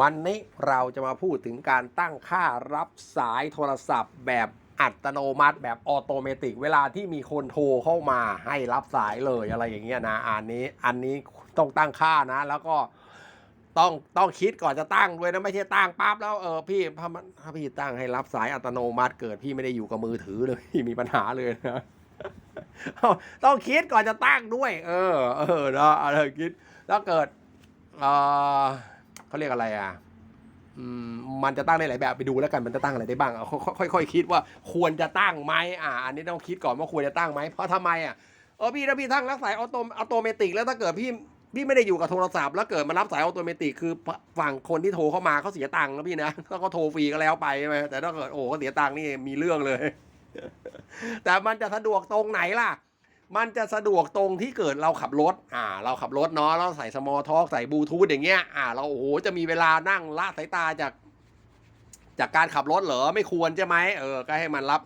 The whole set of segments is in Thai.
วันนี้เราจะมาพูดถึงการตั้งค่ารับสายโทรศัพท์ แบบอัตโนมัติแบบออโตเมติก เวลาที่มีคนโทรเข้ามาให้รับสายเลยอะไรอย่างเงี้ยนะอันนี้อันนี้ต้องตั้งค่านะ แล้วก็ต้องต้องคิดก่อนจะตั้งด้วยนะไม่ใช่ตั้งปั๊บแล้วเออพี่ถ้าถ้าพี่ตั้งให้รับสายอัตโนมัติเกิดพี่ไม่ได้อยู่กับมือถือเลยพี่มีปัญหาเลยนะต้องคิดก่อนจะตั้งด้วย เออ เออเนะอะไรคิด แล้วเกิดเออ เขาเรียกอะไรอะอืมมันจะตั้งได้หลายแบบไปดูแล้วกันมันจะตั้งอะไรได้บ้างเอาค่อยๆคิดว่าควรจะตั้งไหมอ่าอันนี้ต้องคิดก่อนว่าควรจะตั้งไหมเพราะทำไมอะเออพี่ถ้าพี่ตั้งรับสายออโตออโตเมติกแล้วถ้าเกิดพี่พี่ไม่ได้อยู่กับโทรศัพท์แล้วเกิดมารับสายออโตเมติกคือฝั่งคนที่โทรเข้ามาเขาเสียตังค์นะพี่นะถ้าเขาโทรฟรีก็แล้วไปใช่ไหมแต่ถ้าเกิดโอ้เขาเสียตังค์นี่มีเรื่องเลย แต่มันจะสะดวกตรงไหนล่ะ มันจะสะดวกตรงที่เกิดเราขับรถ อ่า เราขับรถเนาะเราใส่สมอทอกใส่บลูทูธอย่างเงี้ย อ่า เราโอ้โห จะมีเวลานั่งละสายตาจาก จากการขับรถเหรอ ไม่ควรใช่ไหม เออ ก็ให้มันรับ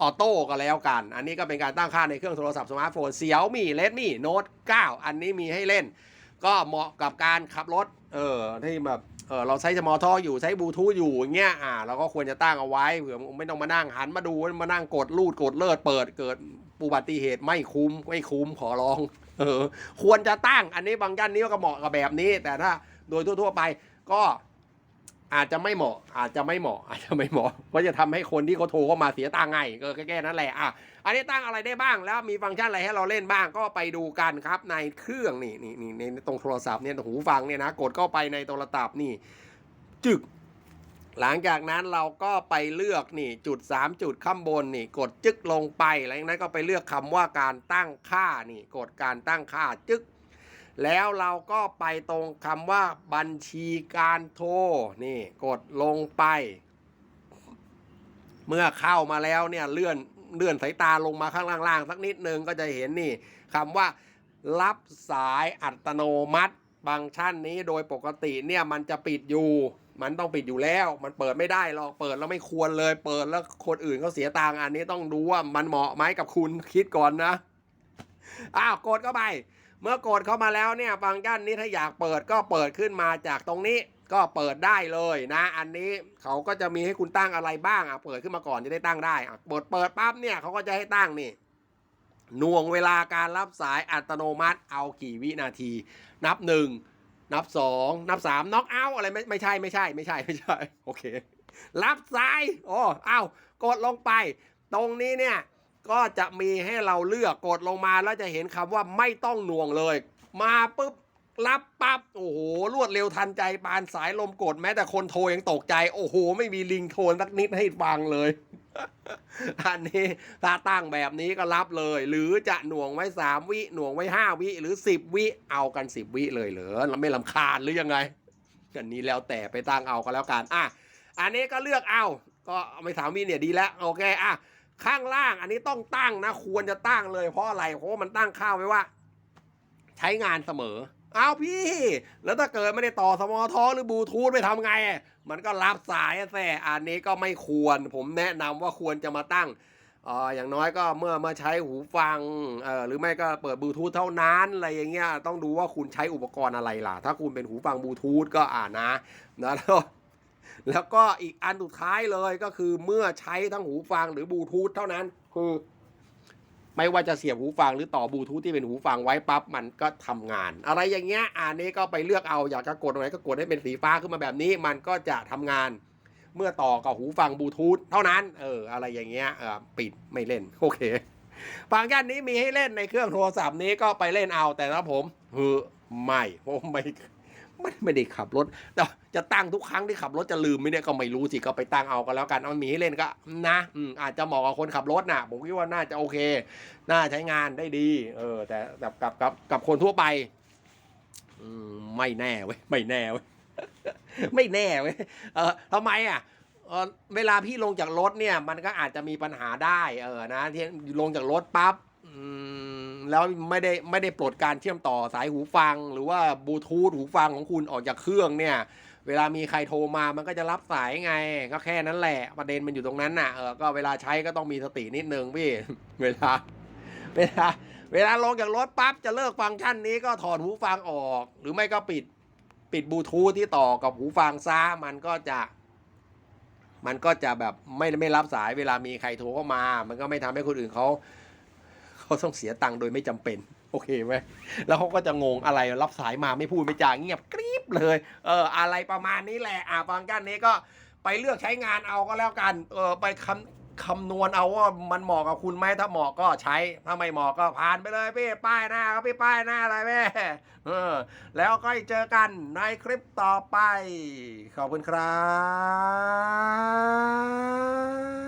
ออโต้ก็แล้วกัน อันนี้ก็เป็นการตั้งค่าในเครื่องโทรศัพท์สมาร์ทโฟนเสียวมี่เลดมี่โน้ต9อันนี้มีให้เล่น ก็เหมาะกับการขับรถ เออ ที่แบบ เออ เราใช้สมอทอกอยู่ใช้บลูทูธอยู่อย่างเงี้ย อ่า เราก็ควรจะตั้งเอาไว้ เผื่อไม่ต้องมานั่งหันมาดู มานั่งกดลูดกดเลิศเปิดเกิด อุบัติเหตุไม่คุ้มไม่คุ้มขอร้อง เออ ควรจะตั้งอันนี้บางย่านนี้ก็เหมาะกับแบบนี้ แต่ถ้าโดยทั่ว ๆ ไปก็อาจจะไม่เหมาะ อาจจะไม่เหมาะ อาจจะไม่เหมาะเพราะจะทำให้คนที่เขาโทรเข้ามาเสียตังค์ไงก็แค่นั้นแหละอะอันนี้ตั้งอะไรได้บ้างแล้วมีฟังก์ชันอะไรให้เราเล่นบ้างก็ไปดูกันครับ ในเครื่องนี่นี่นี่ในตรงโทรศัพท์เนี่ยหูฟังเนี่ยนะกดเข้าไปในโทรศัพท์นี่จึก หลังจากนั้นเราก็ไปเลือกนี่จุด 3 จุดข้างบนนี่กดจึ๊กลงไปหลังจากนั้นก็ไปเลือกคำว่าการตั้งค่านี่กดการตั้งค่าจึ๊กแล้วเราก็ไปตรงคำว่าบัญชีการโทรนี่กดลงไป เมื่อเข้ามาแล้วเนี่ยเลื่อนเลื่อนสายตาลงมาข้างล่างๆสักนิดนึงก็จะเห็นนี่คำว่า รับสายอัตโนมัติ ฟังก์ชันนี้โดยปกติเนี่ยมันจะปิดอยู่ มันต้องปิดอยู่แล้ว มันเปิดไม่ได้หรอก เปิดแล้วไม่ควรเลย เปิดแล้วคนอื่นเขาเสียตังค์อันนี้ต้องดูว่ามันเหมาะไหมกับคุณคิดก่อนนะ อ้าวกดเข้าไป เมื่อกดเข้ามาแล้วเนี่ยฟังก์ชันนี้ถ้าอยากเปิดก็เปิดขึ้นมาจากตรงนี้ ก็เปิดได้เลยนะ อันนี้เขาก็จะมีให้คุณตั้งอะไรบ้างอะเปิดขึ้นมาก่อนจะได้ตั้งได้อะเปิดเปิดปั๊บเนี่ยเขาก็จะให้ตั้งนี่น่วงเวลาการรับสายอัตโนมัติเอากี่วินาที นับหนึ่ง นับสองนับสามน็อกเอาอะไรไม่ไม่ใช่ไม่ใช่ไม่ใช่ไม่ใช่โอเค รับซ้ายโอ้เอากดลงไป ตรงนี้เนี่ยก็จะมีให้เราเลือกกดลงมาแล้วจะเห็นคำว่าไม่ต้องหน่วงเลย มาปุ๊บ รับปั๊บโอ้โหรวดเร็วทันใจปานสายลมกดแม้แต่คนโทรยังตกใจ โอ้โห ไม่มีลิงโทนสักนิดให้ฟังเลย อันนี้ถ้าตั้งแบบนี้ก็รับเลย หรือจะหน่วงไว้3วิ หน่วงไว้5วิ หรือ10วิเอากัน10วิเลยเหรอเราไม่ลำคาญหรือยังไงอันนี้แล้วแต่ไปตั้งเอาก็แล้วกันอะอันนี้ก็เลือกเอา ก็เอาไปสามวิเนี่ยดีแล้วโอเคอะข้างล่างอันนี้ต้องตั้งนะ ควรจะตั้งเลยเพราะอะไรเพราะมันตั้งค่าวไว้ว่า ใช้งานเสมอ เอาพี่ แล้วถ้าเกิดไม่ได้ต่อสมอทอหรือบลูทูธไปทำไง มันก็รับสายแซ่อันนี้ก็ไม่ควร ผมแนะนำว่าควรจะมาตั้งเอออย่างน้อยก็เมื่อมาใช้หูฟังเออหรือไม่ก็เปิดบลูทูธเท่านั้นอะไรอย่างเงี้ยต้องดูว่าคุณใช้อุปกรณ์อะไรล่ะ ถ้าคุณเป็นหูฟังบลูทูธก็อ่านะนะแล้วแล้วก็อีกอันสุดท้ายเลยก็คือเมื่อใช้ทั้งหูฟังหรือบลูทูธเท่านั้นคือ ไม่ว่าจะเสียบหูฟังหรือต่อบลูทูธที่เป็นหูฟังไว้ปั๊บมันก็ทำงาน อะไรอย่างเงี้ยอันนี้ก็ไปเลือกเอาอยากจะกดตรงไหนก็กดให้เป็นสีฟ้าขึ้นมาแบบนี้ มันก็จะทำงานเมื่อต่อกับหูฟังบลูทูธเท่านั้น เออ อะไรอย่างเงี้ย เออ ปิดไม่เล่น โอเค ฟังก์ชันนี้มีให้เล่นในเครื่องโทรศัพท์นี้ก็ไปเล่นเอา แต่ถ้าผมเฮ้อไม่ ผมไม่ ไม่ไม่ได้ขับรถแต่จะตั้งทุกครั้งที่ขับรถจะลืมไหมเนี่ยก็ไม่รู้สิก็ไปตั้งเอาก็แล้วกันเอามีให้เล่นก็นะอืมอาจจะเหมาะกับคนขับรถนะผมคิดว่าน่าจะโอเค น่าใช้งานได้ดี เออ แต่กับกับกับกับคนทั่วไปอืมไม่แน่เว้ยไม่แน่เว้ยไม่แน่เว้ยเออทำไมอะเออเวลาพี่ลงจากรถเนี่ย มันก็อาจจะมีปัญหาได้ เออนะที่ลงจากรถปั๊บอืม แล้วไม่ได้ไม่ได้ปลดการเชื่อมต่อสายหูฟัง หรือว่าบลูทูธหูฟังของคุณออกจากเครื่องเนี่ยเวลามีใครโทรมามันก็จะรับสายไง ก็แค่นั้นแหละ ประเด็นมันอยู่ตรงนั้นน่ะเออก็เวลาใช้ก็ต้องมีสตินิดนึงพี่ เวลา เวลา เวลาลงจากรถปั๊บจะเลิกฟังก์ชันนี้ก็ถอดหูฟังออก หรือไม่ก็ปิด ปิดบลูทูธที่ต่อกับหูฟังซะมันก็จะ มันก็จะแบบไม่ไม่รับสายเวลามีใครโทรเข้ามา มันก็ไม่ทำให้คนอื่นเขา เขาต้องเสียตังค์โดยไม่จำเป็น โอเคไหมแล้วเขาก็จะงงอะไรรับสายมาไม่พูดไม่จาเงียบกริบเลย เอออะไรประมาณนี้แหละอ่าฟังกันนี้ก็ไปเลือกใช้งานเอาก็แล้วกันเออไปคำคำนวณเอาว่ามันเหมาะกับคุณไหมถ้าเหมาะก็ใช้ ถ้าไม่เหมาะก็ผ่านไปเลยพี่ป้ายหน้าครับพี่ป้ายหน้าอะไรแม่เออ แล้วก็เจอกันในคลิปต่อไป ขอบคุณครับ